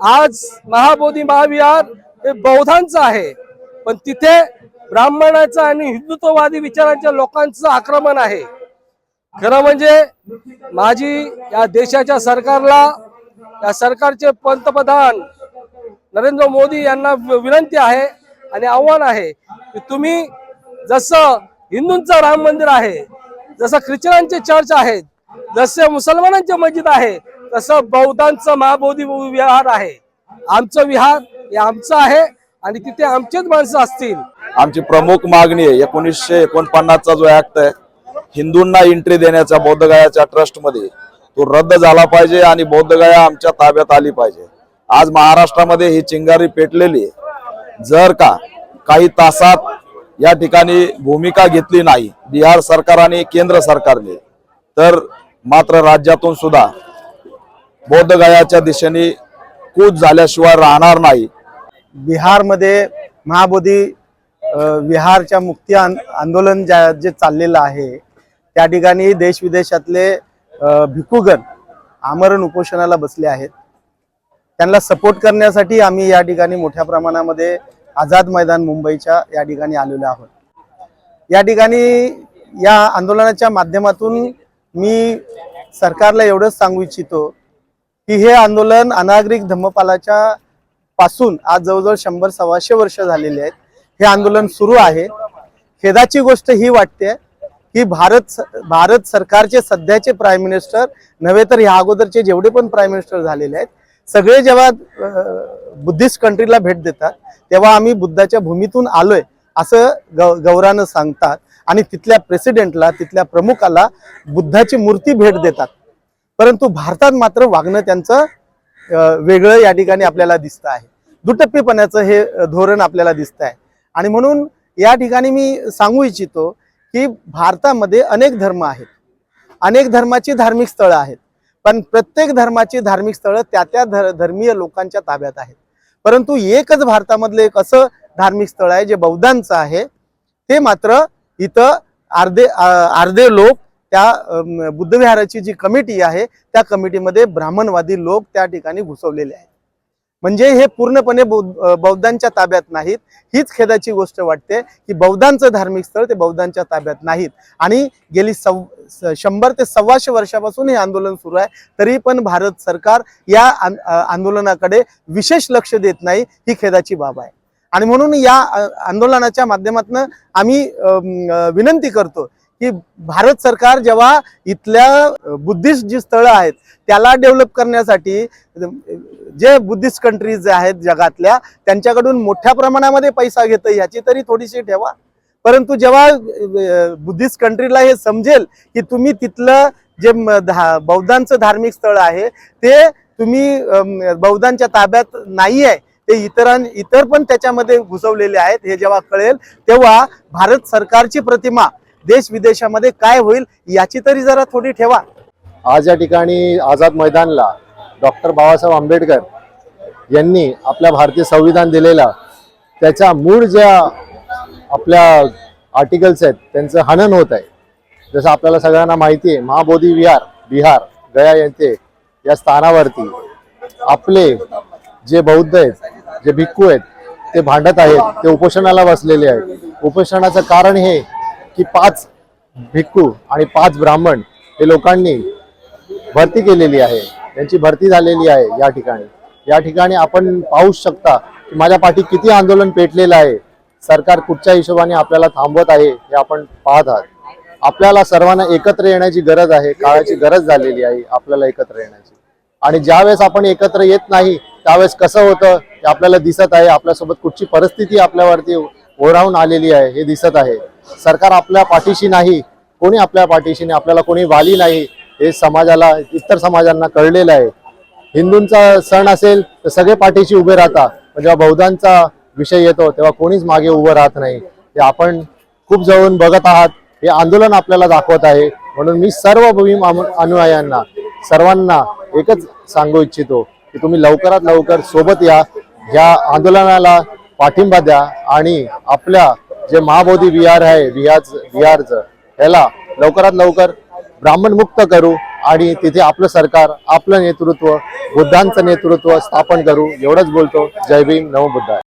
आज महाबोधी महाविहार हे बौद्धांचं आहे. पण तिथे ब्राह्मणाचं आणि हिंदुत्ववादी विचारांच्या लोकांचं आक्रमण आहे. खरं म्हणजे माझी या देशाच्या सरकारला या सरकारचे पंतप्रधान नरेंद्र मोदी यांना विनंती आहे आणि आव्हान आहे की तुम्ही जसं हिंदूंचं राम मंदिर आहे जसं ख्रिश्चनांचे चर्च आहेत जसे मुसलमानांचे मस्जिद आहे तसं बौद्धांचं महाबोधी विहार आहे. आमचं विहार हे आमचं आहे आणि तिथे आमचेच माणसं असतील. आमची प्रमुख मागणी आहे एकोणीसशे एकोणपन्नासचा जो ऍक्ट आहे हिंदूंना एंट्री देण्याचा बौद्धगयाच्या ट्रस्टमध्ये तो रद्द झाला पाहिजे आणि बौद्धगया आमच्या ताब्यात आली पाहिजे. आज महाराष्ट्रामध्ये ही चिंगारी पेटलेली आहे. जर का काही तासात या ठिकाणी भूमिका घेतली नाही बिहार सरकार आणि केंद्र सरकारने तर मात्र राज्यातून सुद्धा बौद्धगयाच्या दिशेने कूच झाल्याशिवाय राहणार नाही. बिहारमध्ये महाबोधी विहारच्या मुक्ती आंदोलन ज्या जे चाललेलं आहे त्या ठिकाणी देश विदेशातले आमरण उपोषणाला बसले आहेत. त्यांना सपोर्ट करण्यासाठी आम्ही या ठिकाणी मोठ्या प्रमाणामध्ये आझाद मैदान मुंबईच्या या ठिकाणी आलेलो आहोत. या ठिकाणी या आंदोलनाच्या माध्यमातून मी सरकारला एवढंच सांगू इच्छितो की हे आंदोलन अनागरिक धम्मपालाच्या पासून आज जवळजवळ शंभर सव्वाशे वर्ष झालेले आहेत. हे आंदोलन सुरू आहे. खेदाची गोष्ट ही वाटते की भारत स- भारत सरकारचे सध्याचे प्राईम मिनिस्टर नव्हे तर ह्या अगोदरचे जेवढे पण प्राईम मिनिस्टर झालेले आहेत सगळे जेव्हा बुद्धिस्ट कंट्रीला भेट देतात तेव्हा आम्ही बुद्धाच्या भूमीतून आलोय असं गौ गौरानं सांगतात. आणि तिथल्या प्रेसिडेंटला तिथल्या प्रमुखाला बुद्धाची मूर्ती भेट देतात. परंतु भारतात मात्र वागणं त्यांचं वेगळं या ठिकाणी आपल्याला दिसतं आहे. दुटप्पीपणाचं हे धोरण आपल्याला दिसतं आहे. आणि म्हणून या ठिकाणी मी सांगू इच्छितो की भारतामध्ये अनेक धर्म आहेत. अनेक धर्माची धार्मिक स्थळं आहेत. पण प्रत्येक धर्माची धार्मिक स्थळं त्या त्या धर धर्मीय लोकांच्या ताब्यात आहेत. परंतु एकच भारतामधलं एक असं धार्मिक स्थळ आहे जे बौद्धांचं आहे ते मात्र इथं अर्धे अर्धे लोक त्या बुद्धविहाराची जी कमिटी आहे त्या कमिटीमध्ये ब्राह्मणवादी लोक त्या ठिकाणी घुसवलेले आहेत. म्हणजे हे पूर्णपणे बौद्धांच्या ताब्यात नाहीत. हीच खेदाची गोष्ट वाटते की बौद्धांचं धार्मिक स्थळ ते बौद्धांच्या ताब्यात नाहीत. आणि गेली सव शंभर ते सव्वाशे वर्षापासून हे आंदोलन सुरू आहे. तरी पण भारत सरकार या आंदोलनाकडे विशेष लक्ष देत नाही ही खेदाची बाब आहे. आणि म्हणून या आंदोलनाच्या माध्यमातून आम्ही विनंती करतो की भारत सरकार जेव्हा इथल्या बुद्धिस्ट जी स्थळं आहेत त्याला डेव्हलप करण्यासाठी जे बुद्धिस्ट कंट्रीज आहेत जगातल्या त्यांच्याकडून मोठ्या प्रमाणामध्ये पैसा घेतं याची तरी थोडीशी ठेवा. परंतु जेव्हा बुद्धिस्ट कंट्रीला हे समजेल की तुम्ही तिथलं जे म- धा- बौद्धांचं धार्मिक स्थळ आहे ते तुम्ही बौद्धांच्या ताब्यात नाही आहे ते इतरां इतर पण त्याच्यामध्ये घुसवलेले आहेत हे जेव्हा कळेल तेव्हा भारत सरकारची प्रतिमा देश विदेशामध्ये काय होईल याची तरी जरा थोडी ठेवा. आज या ठिकाणी आझाद मैदानला डॉक्टर बाबासाहेब आंबेडकर यांनी आपल्या भारतीय संविधान दिलेला त्याच्या मूळ ज्या आपल्या आर्टिकल्स आहेत त्यांचं हनन होत आहे. जसं आपल्याला सगळ्यांना माहिती आहे महाबोधी विहार बिहार गया येथे या स्थानावरती आपले जे बौद्ध आहेत जे भिक्खू आहेत ते भांडत आहेत ते उपोषणाला बसलेले आहेत. उपोषणाचं कारण हे की पाच भिक्खू आणि पाच ब्राह्मण हे लोकांनी भरती केलेली आहे. त्यांची भरती झालेली आहे या ठिकाणी. या ठिकाणी आपण पाहू शकता की माझ्या पाठी किती आंदोलन पेटलेलं आहे. सरकार कुठच्या हिशोबाने आपल्याला थांबवत आहे हे आपण पाहत आहात. आपल्याला सर्वांना एकत्र येण्याची गरज आहे काळाची गरज झालेली आहे आपल्याला एकत्र येण्याची. आणि ज्यावेळेस आपण एकत्र येत नाही त्यावेळेस कसं होतं हे आपल्याला दिसत आहे. आपल्यासोबत कुठची परिस्थिती आपल्यावरती ओढावून आलेली आहे हे दिसत आहे. सरकार आपल्या पाठीशी नाही कोणी आपल्या पाठीशी नाही आपल्याला कोणी वाली नाही हे समाजाला इतर समाजांना कळलेलं आहे. हिंदूंचा सण असेल तर सगळे पाठीशी उभे राहतात. पण जेव्हा बौद्धांचा विषय येतो तेव्हा कोणीच मागे उभं राहत नाही. हे आपण खूप जवळून बघत आहात. हे आंदोलन आपल्याला दाखवत आहे. म्हणून मी सर्व भीम अनुयायांना सर्वांना एकच सांगू इच्छितो की तुम्ही लवकरात लवकर सोबत या. या आंदोलनाला पाठिंबा द्या आणि आपल्या जे महाबोधी विहार आहे विहार विहारचं ह्याला लवकरात लवकर ब्राह्मण मुक्त करू आणि तिथे आपलं सरकार आपलं नेतृत्व बुद्धांचं नेतृत्व स्थापन करू. एवढंच बोलतो. जय भीम नमो बुद्धाय.